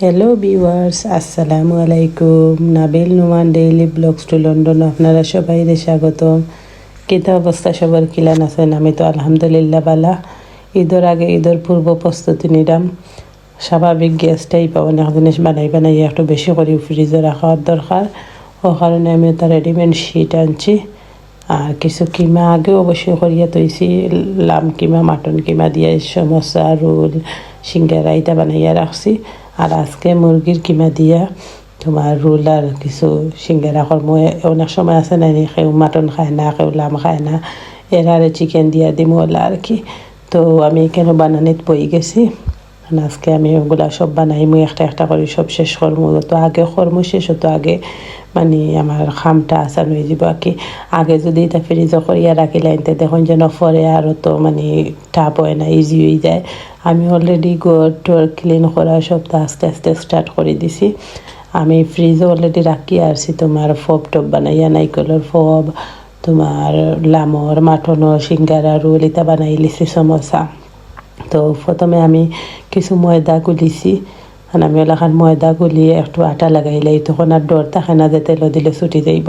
Hello viewers আসসালামু আলাইকুম Nabil Numan daily blogs to London আপনারা সবাইরে স্বাগতম কিতা অবস্থা সবার কিলান আছেন আমি তো আলহামদুলিল্লাহ বালা ঈদের আগে ঈদের পূর্ব প্রস্তুতি নিলাম স্বাভাবিক গ্যাসটাই পাবেন এক জিনিস বানাই বানাই একটু বেশি করে ফ্রিজে রাখার দরকার ও কারণে আমি একটা রেডিমেড শিট আনছি আর কিছু কিমা আগেও অবশ্যই করিয়া তৈছি লাম কিমা মাটন কিমা দিয়ে সমোসা রোল সিঙ্গারা এটা বানাইয়া রাখছি আর আজকে মুরগির কিমা দিয়া তোমার রোল আর কিছু সিঙ্গারা কর্ম অনেক সময় আছে না কেউ মাটন খায় না কেউ লাম খায় না। এরারে চিকেন দিয়া দিম ওলা আর কি। তো আমি কেন বানানিত বই গেছি। আজকে আমি ওগুলা সব বানাইমু একটা একটা করে সব শেষ করব তো আগে কর্ম শেষ হতো আগে মানে আমার খামটা আসান হয়ে যাব কি। আগে যদি এটা ফ্রিজ করিয়া রাখিলে এনতে দেখুন যেন পরে আরও তো মানে টাপ হয় না ইজি হয়ে যায়। আমি অলরেডি গোর টোর ক্লিন করা সবটা আস্তে আস্তে স্টার্ট করে দিছি। আমি ফ্রিজে অলরেডি রাখি আসছি তোমার ফব টব বানাইয়া, নাইকলের ফব তোমার লামর মাটনৰ সিঙ্গারা, রোল এটা বানাই লিছি সমোসা তো প্রথমে আমি কিছু ময়দা গুলিছি। আর আমি ওলাখান ময়দা গুলিয়ে একটু আটা লাগাইলে তখন আর ডর থাকে না যে তেল দিলে ছুটি যাইব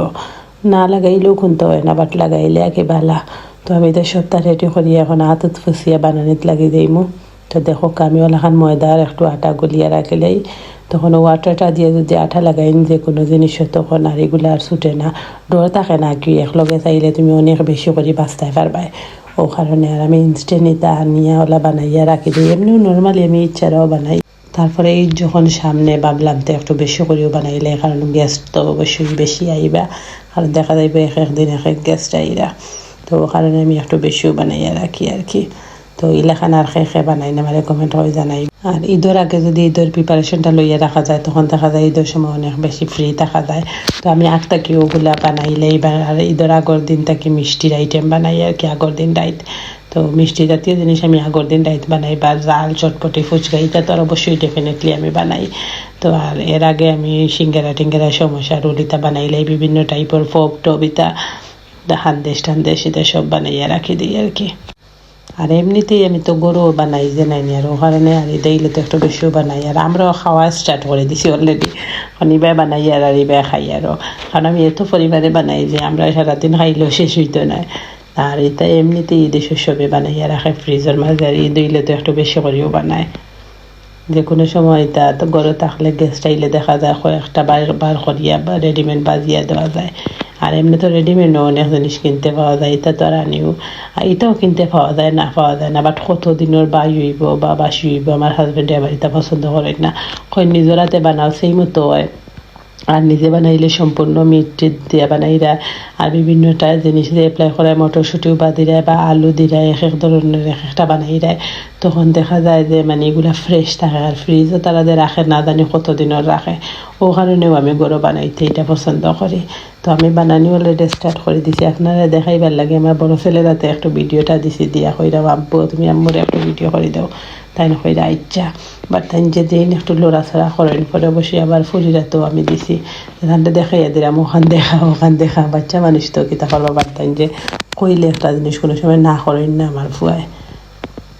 না লাগাইলেও খুনতে হয় না বাট লাগাইলে আগে বালা তো আমি তো সপ্তাহ রেডি করি এখন হাতত ফুসিয়া বানানিত লাগি দিইমু তো দেখো আমি ওলাখান ময়দা আর একটু আটা গুলিয়ে রাখিলেই তখন ওয়াটারটা দিয়ে যদি আঠা লাগাই যে কোনো জিনিস তখন আর এগুলো আর ছুটে না ডর থাকে না কি একলগে চাইলে তুমি অনেক বেশি করে বাঁচতে পারবাই ও কারণে আর আমি ইনস্ট্যান্ট এটা আনিয়া ওলা বানাইয়া রাখি দিই এমনিও নর্মালি আমি ইচ্ছারাও বানাই তারপরে যখন সামনে ভাবলাম তো একটু বেশি করেও বানাইলে কারণ গ্যাস তো অবশ্যই বেশি আইবা। কারণ দেখা যাইবে এক একদিন এক এক গ্যাসটা আইরা। তো কারণে আমি একটু বেশিও বানাইয়া রাখি আর কি। তো ইলাখান আর খেয়ে খেয়ে বানাই না মানে কমেন্ট হয়ে জানাই। আর ঈদের আগে যদি ঈদের প্রিপারেশনটা লইয়া রাখা যায়, তখন দেখা যায় ঈদের সময় অনেক বেশি ফ্রি থাকা যায়। তো আমি আগ থাকি ওগুলা বানাইলেই আর ঈদের আগর দিন থাকি মিষ্টির আইটেম বানাই আর কি, আগর দিন রাইত। তো মিষ্টি জাতীয় জিনিস আমি আগর দিন রাইত বানাই বা জাল, চটপটি, ফুচকা, এটা তো অবশ্যই ডেফিনেটলি আমি বানাই। তো আর এর আগে আমি সিঙ্গারা টিঙ্গারা সমস্যা রুলিতা বানাইলেই বিভিন্ন টাইপের ফোক, টবিতা হান্দেশ টান্দেশ, এটা সব বানাইয়া রাখি দিই আর কি। আর এমনিতেই আমি তো গরু বানাই যে নাই আর ওখানে আর এটাইলে তো একটু বেশিও বানাই। আর আমরাও খাওয়া স্টার্ট করে দিছি অলরেডি শনিবার বানাই আর আর ইবার খাই আরও কারণ আমি এত পরিমাণে বানাই যে আমরা সারাদিন খাইলেও শেষ হইতো না। আর এটা এমনিতেই ঈদে শস্যবে বানাইয়া রাখে ফ্রিজের মাঝে আর ঈদ হইলে তো একটু বেশি করেও বানায়। যে কোনো সময় এটা তো গড়ে থাকলে গেস্ট আইলে দেখা যায়, কয়েকটা বার বার করিয়া বা রেডিমেড বাজিয়া দেওয়া যায়। আর এমনি তো রেডিমেডও অনেক জিনিস কিনতে পাওয়া যায়, এটা তো আর আনিও। এটাও কিনতে পাওয়া যায়, না পাওয়া যায় না বাট কত দিনের বাই হইব বা বাসি হইব, আমার হাজবেন্ডে আবার এটা পছন্দ করেন না। কই নিজের হাতে বানাও, সেই মতো হয়। আর নিজে বানাইলে সম্পূর্ণ মিট দিয়ে বানাইরা, আর বিভিন্নটা জিনিস দিয়ে এপ্লাই করে মটরশুঁটিও বা দিরায় বা আলু দিরায় এক এক ধরনের এক একটা বানাই দেয় তখন দেখা যায় যে মানে এগুলা ফ্রেশ থাকে আর ফ্রিজও তারা যে রাখে, না জানি কত দিনের রাখে। ও কারণেও আমি গরু বানাইতে এটা পছন্দ করি। তো আমি বানানি অলরেডি স্টার্ট করে দিছি। আপনারা দেখাইবার লাগে, আমার বড় ছেলেরাতে একটু ভিডিওটা দিছি, দিয়া কইরাও, আব্বু, তুমি আম্মুরে একটু ভিডিও করে দাও। তাই না কইরা ইচ্ছা বাট তাই যে দিন একটু লড়াছড়া করেন, পরে বসে আবার ফুলিরাতেও আমি দিছি। এখানটা দেখাইয়া দিলাম, ওখান দেখা ওখান দেখা। বাচ্চা মানুষ তো কিতা করবা? পারতেন যে কইলে একটা জিনিস, কোনো সময় না করেন না আমার ফুয়ায়।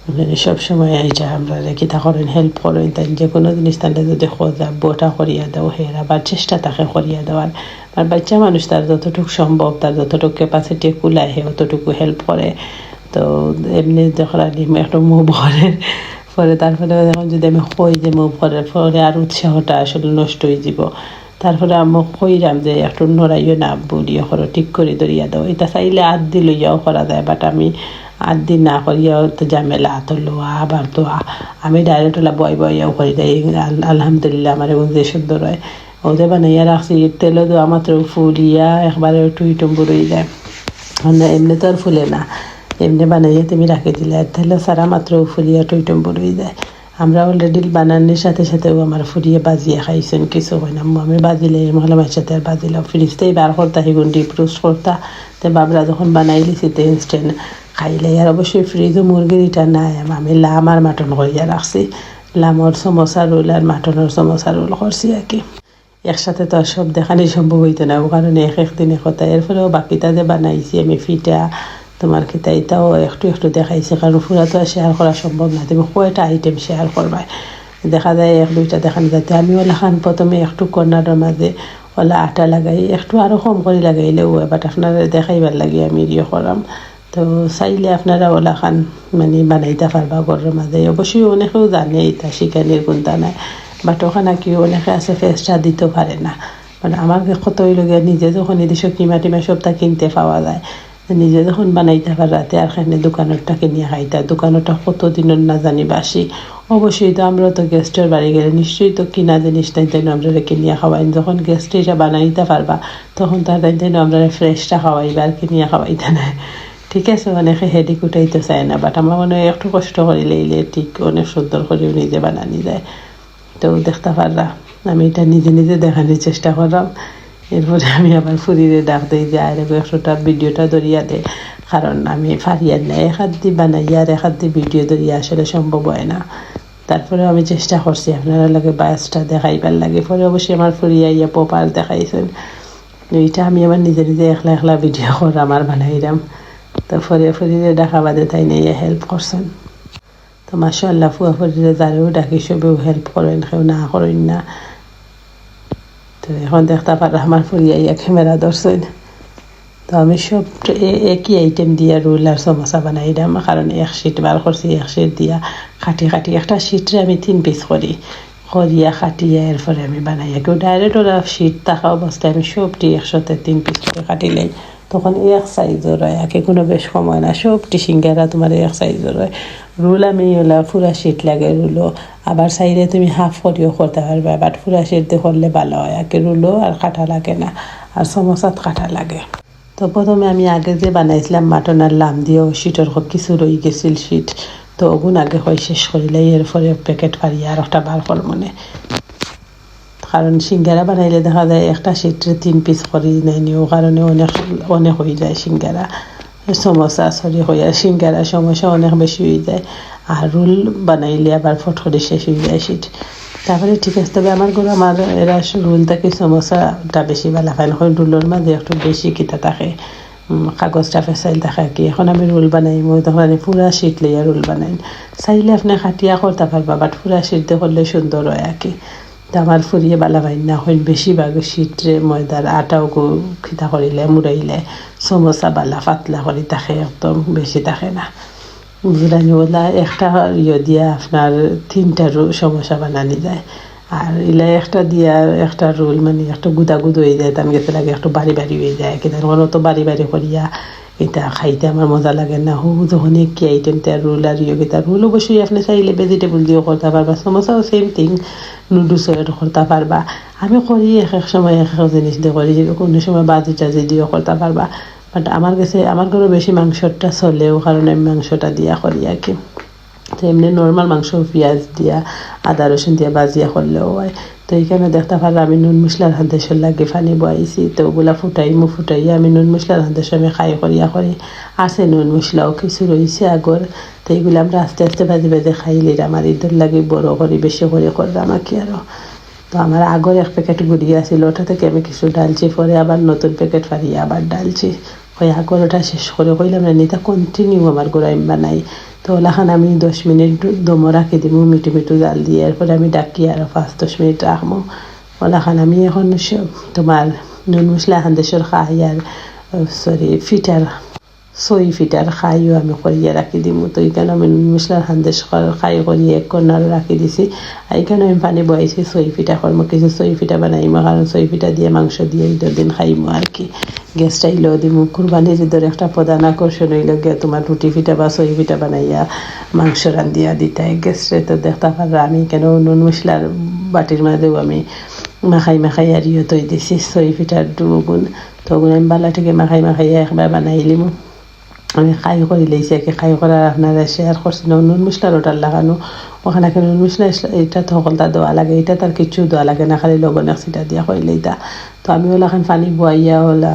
আপনারা সব সময় এইটা আমরা কিতা করেন হেল্প করেন। তাই যে কোনো জিনিস তাহলে যদি খোঁজা, বোটা করিয়া দাও, হের আবার চেষ্টা তাকে করিয়া দেওয়ার। আর বাচ্চা মানুষ তার যতটুকু সম্ভব, তার যতটুকু ক্যাপাসিটি কুলায়, হে অতটুকু হেল্প করে। তো এমনি যখন একটু মুভ করে। পরে তারপরে এখন যদি আমি কই যে করে পরে আর উৎসাহটা আসলে নষ্ট হয়ে যাব। তারপরে আমি কইরাম যে, একটু নড়াইও না বলিও করো, ঠিক করে ধরিয়া দাও। এটা চাইলে আট দিল ইয়াও করা যায় বাট আমি আট দিন না করিয়াও তো ঝামেলা, তো লোয়া আবার তো আমি ডাইরেক্ট ওলা বয় বয়াও করি দেয় আলহামদুলিল্লাহ আমার এবং যে সুন্দর হয়। ওদের বানাইয়া রাখছি, তেলও দেওয়া মাত্র ফুলিয়া একবারে টুই টুম্বুর হয়ে যায় এমনি তো আর ফুলে না। এমনি বানাইয়া তুমি রাখি দিলে। আর তাহলে সারা মাত্র ফুলিয়া টুই টুম্বুর হয়ে যায় আমরা অলরেডি বানানোর সাথে সাথেও আমার ফুরিয়ে বাজিয়ে খাইছেন, কিছু হয় না। আমি বাজিলে মহলা মায়ের সাথে আর বাজিলাম ফ্রিজতেই বার করতা সেগুন ডিপ রোস্ট করতা। তো বাবরা যখন বানাই লিছি তো ইনস্ট্যান্ট খাইলে। আর অবশ্যই ফ্রিজও মুরগির এটা নাই, আমি লাম আর মাটন করিয়া রাখছি। লামর সমোসা রোল আর মাটনের সমোসা রোল করছি আর কি। একসাথে তো আর সব দেখানি সম্ভব হইতো না, ও কারণে এক একদিন একতা এর ফলেও বাকিটা যে বানাইছি আমি ফিটা তোমার কি এটাও একটু একটু দেখাইছে। কারণ পুরা তো শেয়ার করা সম্ভব না। তুমি কয়টা আইটেম শেয়ার করবাই দেখা যায় এক, দুইটা দেখানো যাতে আমি ওলা খান, প্রথমে একটু কর্নারের মাঝে ওলা আটা লাগাই। একটু আরও কম করে লাগাইলেও বাট আপনারা দেখাইবার লাগে, আমি ইয়ে করাম। তো চাইলে আপনারা ওলা খান মানে বানাইতে পারবা ঘরের মাঝে। অবশ্যই অনেকেও জানে এটা, শিকানির কোনটা নাই বাট ওখানে কি অনেকে আছে, ফেসটা দিতে পারে না। মানে আমার কতই লগে নিজে যখন এদিকে কিমা টিমা সবটা কিনতে পাওয়া যায়। নিজে যখন বানাইতে রাতে আর খানে দোকানেরটা কিনিয়া খাইতা দোকানেরটা কত দিনের না জানি বাসি। অবশ্যই তো আমরা তো গেস্টের বাড়ি গেলে নিশ্চয়ই তো কিনা জিনিস তাই তাই আমরা কিনিয়া খাওয়াই। যখন গেস্ট এটা বানাইতে পারবা, তখন তার তাই তাই আমরা ফ্রেশটা খাওয়াইবা, আর কিনিয়া খাওয়াইতে না। ঠিক আছে, অনেকে হেডি কুটাইতে চায় না বাট আমার মনে হয় একটু কষ্ট করিলে এলে ঠিক অনেক সুন্দর করেও নিজে বানানি যায়। তো দেখতে পাররা আমি এটা নিজে নিজে দেখানোর চেষ্টা করলাম। এরপরে আমি আবার ফুরিরে ডাক দিই যে, আর একশোটা ভিডিওটা ধরিয়া দে। কারণ আমি ফারিয়ার না এক হাত দিয়ে বানাইয়া আর এক হাত দিয়ে ভিডিও ধরিয়া আসলে সম্ভব হয় না। তারপরে আমি চেষ্টা করছি আপনারা লাগে বায়াসটা দেখাইবার লাগে। পরে অবশ্যই আমার ফুরিয়া ইয়া পোপার দেখাইছেন। এইটা আমি আমার নিজে নিজে একলা একলা ভিডিও করলাম আর বানাইলাম তো ফরে ফরিরে ডাকা বাদে তাই নিয়ে হেল্প করছেন। তো মাসাল্লাহ ফুয়া ফরিরে যারেও ডাকি, সবেও হেল্প করেন, কেউ না করেন না। তো এখন দেখতে পারা আমার ফুরিয়া ইয়া ক্যামেরা ধরছেন তো আমি সব একই আইটেম দিয়া রোল আর সমোসা বানাইলাম কারণ এক শিট বার করছি এক শিট দিয়া কাটি কাটি একটা শিটরে আমি তিন পিস করি করিয়া কাটিয়া এরপরে আমি বানাই কেউ ডাইরেক্ট ওরা শীত থাকা অবস্থায় আমি সবটি একসাথে তিন পিস করে কাটিলেই তখন এক সাইজের হয়, একে কোনো বেশ সময় না সবটি সিঙ্গারা তোমার এক সাইজের হয়। রুল আমি ওলা ফুরা শিট লাগে রুলো, আবার সাইডে তুমি হাফ করিও করতে পারবে বাট ফুরা শিট দিয়ে করলে ভালো হয়, একে রুলো আর কাটা লাগে না, আর সমোসাত কাটা লাগে। তো প্রথমে আমি আগে যে বানাইছিলাম মাটন আর লাম দিয়েও শিটের খুব কিছু রয়ে গেছিল শিট তো ওগুন আগে হয় শেষ করিলে, এরপরে প্যাকেট ফারিয়ে আর একটা বার কর মনে কারণ সিঙ্গারা বানাইলে দেখা যায় একটা শিটরে তিন পিস করি নেয়নি, ও কারণে অনেক অনেক হয়ে যায় সিঙ্গারা। সমোসা সরি হয়ে যায়। সিঙ্গারা সমস্যা অনেক বেশি হয়ে যায়। আর রোল বানাইলে আবার ফট করে শেষ হয়ে যায় শীত তারপরে ঠিক আছে, তবে আমার ঘরে আমার এরা রোল থাকে সমোসাটা বেশি ভালো খায় এখন রোলের মাঝে একটু বেশি কিতা থাকে। কাগজটা ফেসাইল থাকে কি, এখন আমি রোল বানাই, মই তখন আমি পুরা শীত লইয়া রোল বানাই। চাইলে আপনি খাটিয়া করতে পারবা বাট পুরা শীত করলে সুন্দর হয় আর কি। আমার ফুরিয়ে বালা বাইনা হইল বেশিরভাগ শীতরে ময়দার আটাও খিতা করিলে, মুড়াইলে, সমোসা বালা পাতলা করি থাকে একদম বেশি থাকে না। বুঝলানি ওলা একটা ইয়ে দিয়া আপনার তিনটা সমোসা বানানি যায়। আর ইলা একটা দিয়া একটা রোল মানে একটা গুদা গুদ হয়ে যায় তার গেছে লাগে একটু বাড়ি বাড়ি হয়ে যায়। কিন্তু তো বাড়ি বাড়ি করিয়া এটা খাইতে আমার মজা লাগে না। হু যখন কি আইটেম তার রোল আর ইয়ে তার রোল অবশ্যই আপনি চাইলে ভেজিটেবল দিয়েও করতে পারবা সমোসাও সেম থিং নুডলস করতে পারবা আমি করি এক এক সময় এক এক জিনিস দিয়ে করি কোনো সময় বাজি টাজি দিয়েও করতে পারবা বাট আমার কাছে আমার ঘরে বেশি মাংসটা চলেও কারণ আমি মাংসটা দিয়া করি আর কি তো এমনি নর্মাল মাংস, পেঁয়াজ দিয়া, আদা রসুন দিয়া বাজিয়া করলেও হয়। তো এইখানে দেখতে পারলে আমি নুন মশলার হান্দেশের লাগে, ফানি বয়াইছি তো ওগুলা ফুটাই, মু ফুটাই, আমি নুন মশলার হান্দেশ আমি খাই, করিয়া করি। আছে নুন মশলাও, কিছু রয়েছে আগর, তো এইগুলো আমরা আস্তে আস্তে বাজে বাজে খাইলে আমার ঈদের লাগে বড় করি, বেশি করে করলাম কি আরও তো আমার আগর এক প্যাকেট গুড়িয়ে আছিল, ওটা থেকে আমি কিছু ডালছি পরে আবার নতুন প্যাকেট ফারিয়ে আবার ডালছি ওই আগর ওটা শেষ করে কইলাম না, নিতা কন্টিনিউ আমার গোড়াই বানাই। তো ওলাখান আমি দশ মিনিট দমো রাখি দিব, মিঠু মিটু জাল দিয়ে। এরপরে আমি ডাকি আর পাঁচ, দশ মিনিট রাখব ওলাখান আমি এখন তোমার নুন মশলা এখন দেশের খাই আর সরি ফিটার ছয় ফিটার খাইও আমি করিয়ে রাখি দিম তো এইখানে আমি মশলার হান্দেশ খাই করিয়ে এক কর্নার রাখি দিছি এইখানে আমি পানি বয়াইছি ছয় ফিটা কর্ম কিছু ছয় ফিটা বানাইমো কারণ ছয় ফিটা দিয়ে মাংস দিয়ে ঈদের দিন খাইমো আর কি গ্যাসটা ইলেও দিমু কুরবানির ঈদের একটা প্রধান আকর্ষণ হইল গিয়ে তোমার রুটি ফিটা বা ছয় ফিটা বানাইয়া মাংস রান্ধিয়া দিতে গ্যাসরে তো দেখতে পারো আমি কেন নুন মশলার বাটির মাঝেও আমি মাখাই মাখাই আর ইয়ে তৈ দিছি ছয় ফিটার দুগুণ তো আমি বালা থেকে মাখাই মাখাই একবার বানাইলিমু আমি খাই করে লেইছি কি খাই করার আপনারা শেয়ার করছি না নুন মশলার ওটার লাগানো। ওখানে নুন মশলা এটা তো সকলটা দেওয়া লাগে এটা তার কিছু দেওয়া লাগে না, খালি লবণ একসিটা দিয়া করিলে এটা তো। আমি ওলাখান পানি বয়াইয়া ওলা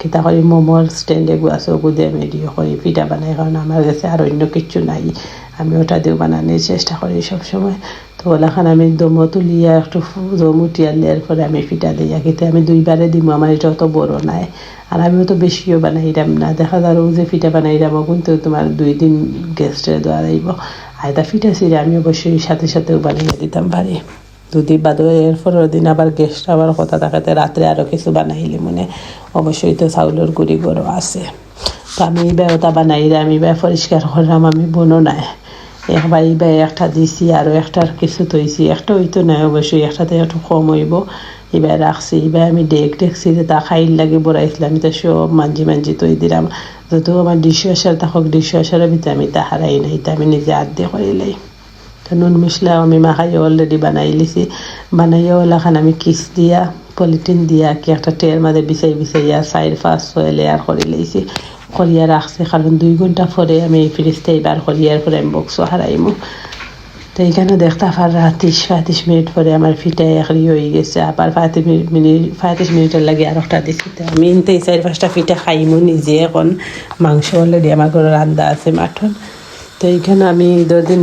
কিতা করি মোমোর স্ট্যান্ড এগু আছে দিয়ে দিয়ে করি পিঠা বানাই কারণ আমার কাছে আর অন্য কিছু নাই। আমি ওটা দিয়েও বানানোর চেষ্টা করি সবসময়। ওলাখান আমি দমো তুলিয়া একটু দম উঠিয়ালে এরপরে আমি ফিটা দিই। কিন্তু আমি দুইবারে দিব আমার এটা অত বড় নাই। আর আমিও তো বেশিও বানাইলাম না। দেখা যার যে পিঠা বানাইলাম কিন্তু তোমার দুই দিন গেস্টের দেওয়া যাইব। আয়তা ফিটা ছিঁড়ে আমি অবশ্যই সাথে সাথেও বানিয়ে দিতাম পারি দুদিন বাদ এর পরের দিন আবার গেস্ট আবার কথা থাকাতে রাত্রে আরও কিছু বানাইলে মনে, অবশ্যই তো চাউলের গুড়ি গরো আছে। তো আমি এইবার ওটা বানাই রে আমি এবার পরিষ্কার করলাম, আমি বনো নাই। একবার এইবার একটা দিছি আরও একটার কিছু তৈছি, একটা হইতো নাই অবশ্যই একটাতে একটু কম হইব। এবার রাখছি, এবার আমি ডেক দেখছি যে তা খাইল লাগে বড়াইছিলাম তো সব মাঞ্জি মাঞ্জি তৈ দিলাম। যত আমার ডিশ ওয়াশার থাকক ডিশ ওয়াশারের ভিতরে আমি তা হারাই নাই, তা আমি নিজে আদ দিয়ে করিলাই তো নুন মশলাও আমি মাখাই অলরেডি বানাই লিছি। বানাইয়া ওলাখান আমি কিস দিয়া, পলিথিন দিয়া কি একটা টের মাঝে বিছাই, বিছাইয়া চাইর পাঁচ ছয় লেয়ার করে লইছি। করিয়া রাখছি কারণ দুই ঘণ্টা পরে আমি এই ফ্রিজটা এবার করিয়ার পরে আমি বক্সও হারাইমু। তো এইখানে দেখতে পারা ত্রিশ পঁয়ত্রিশ মিনিট পরে আমার ফিটা একরি হয়ে গেছে। আবার পঁয়ত্রিশ মিনিট পঁয়ত্রিশ মিনিটের লাগে আর একটা দিছি। তো আমি ইনতে এই চার পাঁচটা ফিটা খাইমু নিজে এখন। মাংস অলরেডি আমার ঘরে রান্দা আছে মাঠন তো এইখানে আমি ঈদের দিন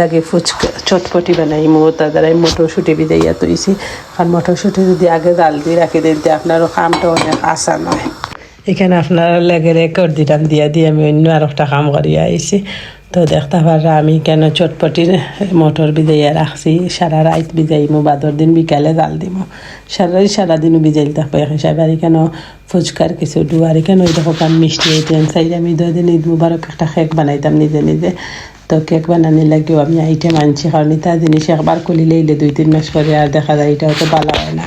লাগে ফুচকা চটপটি বানাইমু। তার দ্বারা মটরশুঁটি বিদাইয়া তৈছি। আর মটরশুঁটি যদি আগে জাল দিয়ে রাখি দিন তো আপনারও কামটা অনেক আসান হয়। এখানে আপনার লেগে রেকর্ড দিলাম দিয়া দিয়ে আমি অন্য আর একটা কাম করিয়া আইছি। তো দেখতে পারা, আমি কেন চটপটির মটর বিজাইয়া রাখছি। সারা রাত বিজাইমু বাদর দিন বিকালে জাল দিমু। সারা সারাদিনও বিজাইল থাকব। এখন আর কেন ফুচকার কিছু ডু আর কেন ওই দেখো আমি মিষ্টি আইটেম চাই আমি দুই দিন ঈদ মুবারক একটা কেক বানাইতাম নিজে নিজে। তো কেক বানানি লাগেও আমি আইটেম আনছি, কারণ এটা জিনিস একবার খুলিলে এলে দুই, তিন মাস পরে আর দেখা যায়, এটাও তো ভালো হয় না।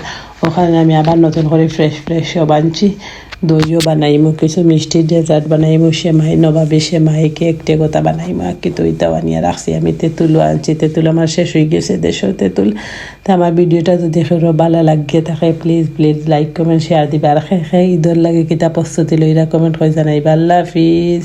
ওখানে আমি আবার নতুন করে ফ্রেশ ফ্রেশ সব আনছি। দইও বানাইমু, কিছু মিষ্টি ডেজার্ট বানাইমু, সেমাই, নবাবি সেমাই, কেক টেকতা বানাইমু আর তুই তো আনিয়া রাখছি আমি তেঁতুলও আনছি, তেঁতুল আমার শেষ হয়ে গেছে দেশের তেঁতুল। তা আমার ভিডিওটা যদি সরো ভালো লাগিয়ে থাকে please please like comment share দিবা। আর খে খে ঈদর লাগে কিতা প্রস্তুতি লইরা কমেন্ট করে জানাইবা। আল্লাহ হাফিজ।